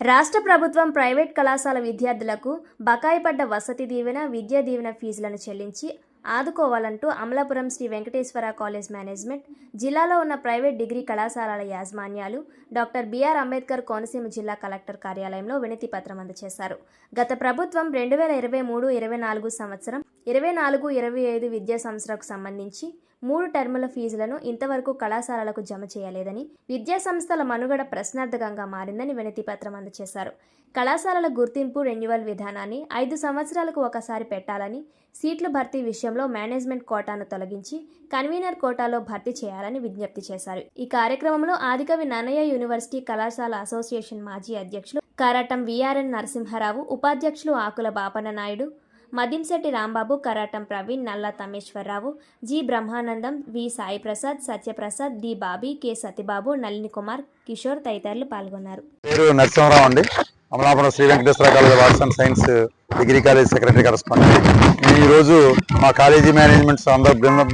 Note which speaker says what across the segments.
Speaker 1: రాష్ట్ర ప్రభుత్వం ప్రైవేట్ కళాశాల విద్యార్థులకు బకాయి పడ్డ వసతి దీవెన విద్యా దీవెన ఫీజులను చెల్లించి ఆదుకోవాలంటూ అమలాపురం శ్రీ వెంకటేశ్వర కాలేజ్ మేనేజ్మెంట్ జిల్లాలో ఉన్న ప్రైవేట్ డిగ్రీ కళాశాలల యాజమాన్యాలు డాక్టర్ బిఆర్ అంబేద్కర్ కోనసీమ జిల్లా కలెక్టర్ కార్యాలయంలో వినతి పత్రం అందజేశారు. గత ప్రభుత్వం రెండు వేల ఇరవై మూడు ఇరవై నాలుగు సంవత్సరం ఇరవై నాలుగు ఇరవై ఐదు విద్యా సంవత్సరాలకు సంబంధించి మూడు టర్ముల ఫీజులను ఇంతవరకు కళాశాలలకు జమ చేయలేదని విద్యాసంస్థల మనుగడ ప్రశ్నార్థకంగా మారిందని వినతి పత్రం అందజేశారు కళాశాలల గుర్తింపు రెన్యువల్ విధానాన్ని ఐదు సంవత్సరాలకు ఒకసారి పెట్టాలని సీట్ల భర్తీ విషయంలో మేనేజ్మెంట్ కోటాను తొలగించి కన్వీనర్ కోటాలో భర్తీ చేయాలని విజ్ఞప్తి చేశారు. ఈ కార్యక్రమంలో ఆదికవి నన్నయ్య యూనివర్సిటీ కళాశాల అసోసియేషన్ మాజీ అధ్యక్షులు కారాటం విఆర్ఎన్ నరసింహారావు ఉపాధ్యక్షులు ఆకుల Bapanna Naidu మదింశెట్టి Rambabu Karatam Praveen Nalla Tameswararao G Brahmanandam V Sai Prasad Satyaprasad D Bobby K Satibabu Nalini Kumar Kishore తదితరులు పాల్గొన్నారు.
Speaker 2: పేరు నరసింహరావు అండి. Amalapuram Sri Venkateswara college arts and science degree college secretary correspondent. నేను ఈరోజు మా కాలేజీ మేనేజ్మెంట్ అందరూ బృందం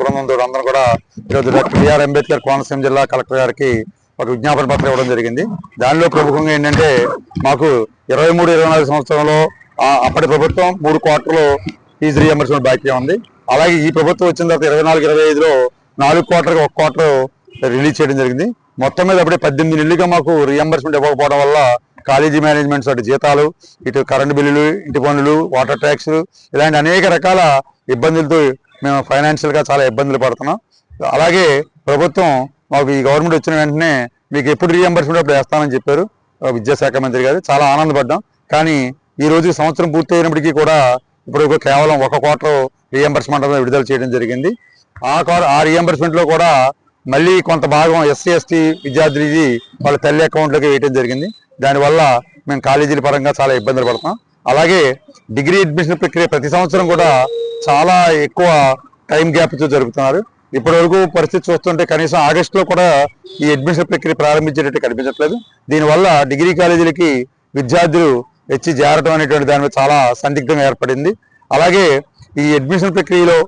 Speaker 2: బృందంతో అందరూ కూడా ఈరోజు డాక్టర్ బిఆర్ అంబేద్కర్ కోనసీమ జిల్లా కలెక్టర్ గారికి ఒక విజ్ఞాపన పత్రం ఇవ్వడం జరిగింది. దానిలో ప్రముఖంగా ఏంటంటే మాకు ఇరవై మూడు ఇరవై నాలుగు సంవత్సరంలో అప్పటి ప్రభుత్వం మూడు క్వార్టర్లు ఫీజు రియంబర్స్మెంట్ బాకీ ఉంది. అలాగే ఈ ప్రభుత్వం వచ్చిన తర్వాత ఇరవై నాలుగు ఇరవై ఐదులో నాలుగు క్వార్టర్కి ఒక క్వార్టర్ రిలీజ్ చేయడం జరిగింది. మొత్తం మీద అప్పుడే పద్దెనిమిది నెలలుగా మాకు రీఎంబర్స్మెంట్ ఇవ్వకపోవడం వల్ల కాలేజీ మేనేజ్మెంట్స్ అటు జీతాలు ఇటు కరెంటు బిల్లులు ఇంటి పనులు వాటర్ ట్యాక్స్ ఇలాంటి అనేక రకాల ఇబ్బందులతో మేము ఫైనాన్షియల్గా చాలా ఇబ్బందులు పడుతున్నాం. అలాగే ప్రభుత్వం మాకు ఈ గవర్నమెంట్ వచ్చిన వెంటనే మీకు ఎప్పుడు రీఎంబర్స్మెంట్ అప్పుడు వేస్తామని చెప్పారు. విద్యాశాఖ మంత్రి గారు. చాలా ఆనందపడ్డాం. కానీ ఈరోజు సంవత్సరం పూర్తి అయినప్పటికీ కూడా ఇప్పుడు కేవలం ఒక క్వార్టర్ రీఎంబర్స్మెంట్ విడుదల చేయడం జరిగింది. ఆ ఆ రీఎంబర్స్మెంట్లో కూడా మళ్ళీ కొంత భాగం ఎస్సీ ఎస్టీ విద్యార్థులది వాళ్ళ తల్లి అకౌంట్లోకి వేయడం జరిగింది. దానివల్ల మేము కాలేజీల పరంగా చాలా ఇబ్బందులు పడతాం అలాగే డిగ్రీ అడ్మిషన్ ప్రక్రియ ప్రతి సంవత్సరం కూడా చాలా ఎక్కువ టైం గ్యాప్తో జరుపుతున్నారు. ఇప్పటి వరకు పరిస్థితి చూస్తుంటే కనీసం ఆగస్టులో కూడా ఈ అడ్మిషన్ ప్రక్రియ ప్రారంభించేటట్టు కనిపించట్లేదు. దీనివల్ల డిగ్రీ కాలేజీలకి విద్యార్థులు వచ్చి చేరటం అనేటువంటి దాని మీద చాలా సందిగ్ధం ఏర్పడింది. అలాగే ఈ అడ్మిషన్ ప్రక్రియలో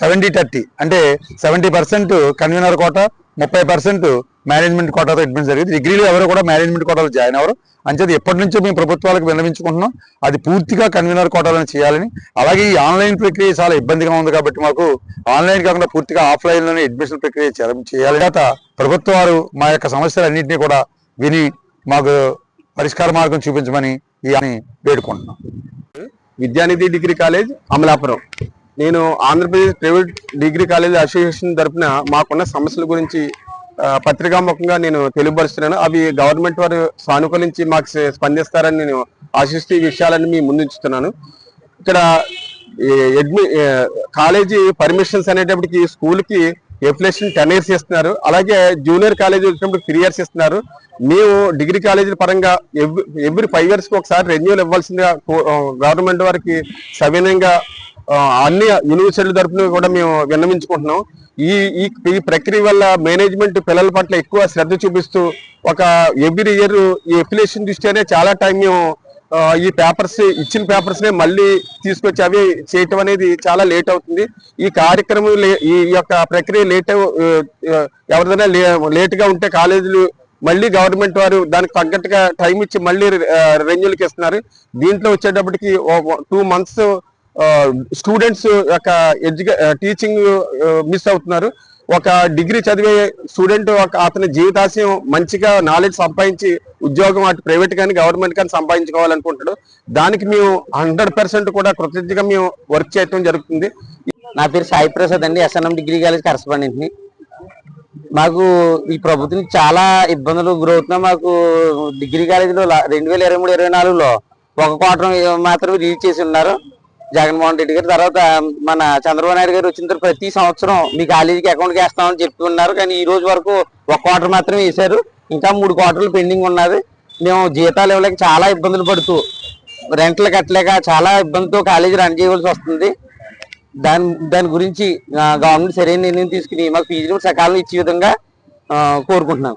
Speaker 2: సెవెంటీ థర్టీ అంటే సెవెంటీ పర్సెంట్ కన్వీనర్ కోట ముప్పై పర్సెంట్ మేనేజ్మెంట్ కోటాతో అడ్మిషన్ జరిగింది. డిగ్రీలో ఎవరు కూడా మేనేజ్మెంట్ కోటాలో జాయిన్ అవ్వరు. అంచేది ఎప్పటి నుంచో మేము ప్రభుత్వాలకు విన్నవించుకుంటున్నాం. అది పూర్తిగా కన్వీనర్ కోటాలను చేయాలని. అలాగే ఈ ఆన్లైన్ ప్రక్రియ చాలా ఇబ్బందిగా ఉంది కాబట్టి మాకు ఆన్లైన్ కాకుండా పూర్తిగా ఆఫ్లైన్లోనే అడ్మిషన్ ప్రక్రియ చేయాలి. తర్వాత ప్రభుత్వ వారు మా యొక్క సమస్యలన్నింటినీ కూడా విని మాకు పరిష్కార మార్గం చూపించమని ఈ అని వేడుకుంటున్నాం.
Speaker 3: Vidyanidhi degree college Amalapuram. నేను Andhra Pradesh private degree college association తరఫున మాకున్న సమస్యల గురించి పత్రికాముఖంగా నేను తెలియపరుస్తున్నాను. అవి గవర్నమెంట్ వారు సానుకూలించి మాకు స్పందిస్తారని నేను ఆశిస్తూ ఈ విషయాలన్నీ మీ ముందుంచుతున్నాను ఇక్కడ అడ్మి కాలేజీ పర్మిషన్స్ అనేటప్పటికి స్కూల్కి ఎప్లికేషన్ టెన్ ఇయర్స్ ఇస్తున్నారు అలాగే జూనియర్ కాలేజీ వచ్చినప్పుడు త్రీ ఇయర్స్ ఇస్తున్నారు మేము డిగ్రీ కాలేజీల పరంగా ఎవ్రీ ఫైవ్ ఇయర్స్కి ఒకసారి రెన్యూల్ ఇవ్వాల్సిందిగా గవర్నమెంట్ వారికి సవినయంగా అన్ని యూనివర్సిటీల తరపున కూడా మేము విన్నవించుకుంటున్నాం. ఈ ఈ ఈ ప్రక్రియ వల్ల మేనేజ్మెంట్ పిల్లల పట్ల ఎక్కువ శ్రద్ధ చూపిస్తూ ఒక ఎవ్రీ ఇయర్ ఈ ఎఫిలేషన్ దృష్ట్యానే చాలా టైం మేము ఈ పేపర్స్ ఇచ్చిన పేపర్స్ నే మళ్ళీ తీసుకొచ్చి అవి చేయటం అనేది చాలా లేట్ అవుతుంది. ఈ కార్యక్రమం లే- ఈ యొక్క ప్రక్రియ లేట్ ఎవరిదైనా లేట్గా ఉంటే కాలేజీలు మళ్ళీ గవర్నమెంట్ వారు దానికి తగ్గట్టుగా టైం ఇచ్చి మళ్ళీ రెన్యూల్కి ఇస్తున్నారు. దీంట్లో వచ్చేటప్పటికి టూ మంత్స్ స్టూడెంట్స్ యొక్క ఎడ్యుకే టీచింగ్ మిస్ అవుతున్నారు. ఒక డిగ్రీ చదివే స్టూడెంట్ ఒక అతని జీవితాశయం మంచిగా నాలెడ్జ్ సంపాదించి ఉద్యోగం అటు ప్రైవేట్ కానీ గవర్నమెంట్ కానీ సంపాదించుకోవాలనుకుంటాడు దానికి మేము హండ్రెడ్ పర్సెంట్ కూడా కృతజ్ఞతగా మేము వర్క్ చేయడం జరుగుతుంది.
Speaker 4: నా పేరు సాయి ప్రసాద్ అండి ఎస్ఎన్ఎం డిగ్రీ కాలేజ్ కరస్పాండెంట్ని. మాకు ఈ ప్రభుత్వం చాలా ఇబ్బందులు గురవుతున్నాం మాకు డిగ్రీ కాలేజీలో రెండు వేల ఇరవై మూడు ఇరవై నాలుగులో ఒక క్వార్టర్ మాత్రమే రిలీజ్ చేసి ఉన్నారు. జగన్మోహన్ రెడ్డి గారు తర్వాత మన చంద్రబాబు నాయుడు గారు వచ్చిన తర్వాత ప్రతి సంవత్సరం మీ కాలేజీకి అకౌంట్ వేస్తామని చెప్పి ఉన్నారు. కానీ ఈ రోజు వరకు ఒక క్వార్టర్ మాత్రమే వేశారు. ఇంకా మూడు క్వార్టర్లు పెండింగ్ ఉన్నది. మేము జీతాలు ఇవ్వలేక చాలా ఇబ్బందులు పడుతూ రెంట్లు కట్టలేక చాలా ఇబ్బందితో కాలేజీ రన్ చేయవలసి వస్తుంది. దాని దాని గురించి గవర్నమెంట్ సరైన నిర్ణయం తీసుకుని మాకు ఫీజులు సకాలం ఇచ్చే విధంగా కోరుకుంటున్నాం.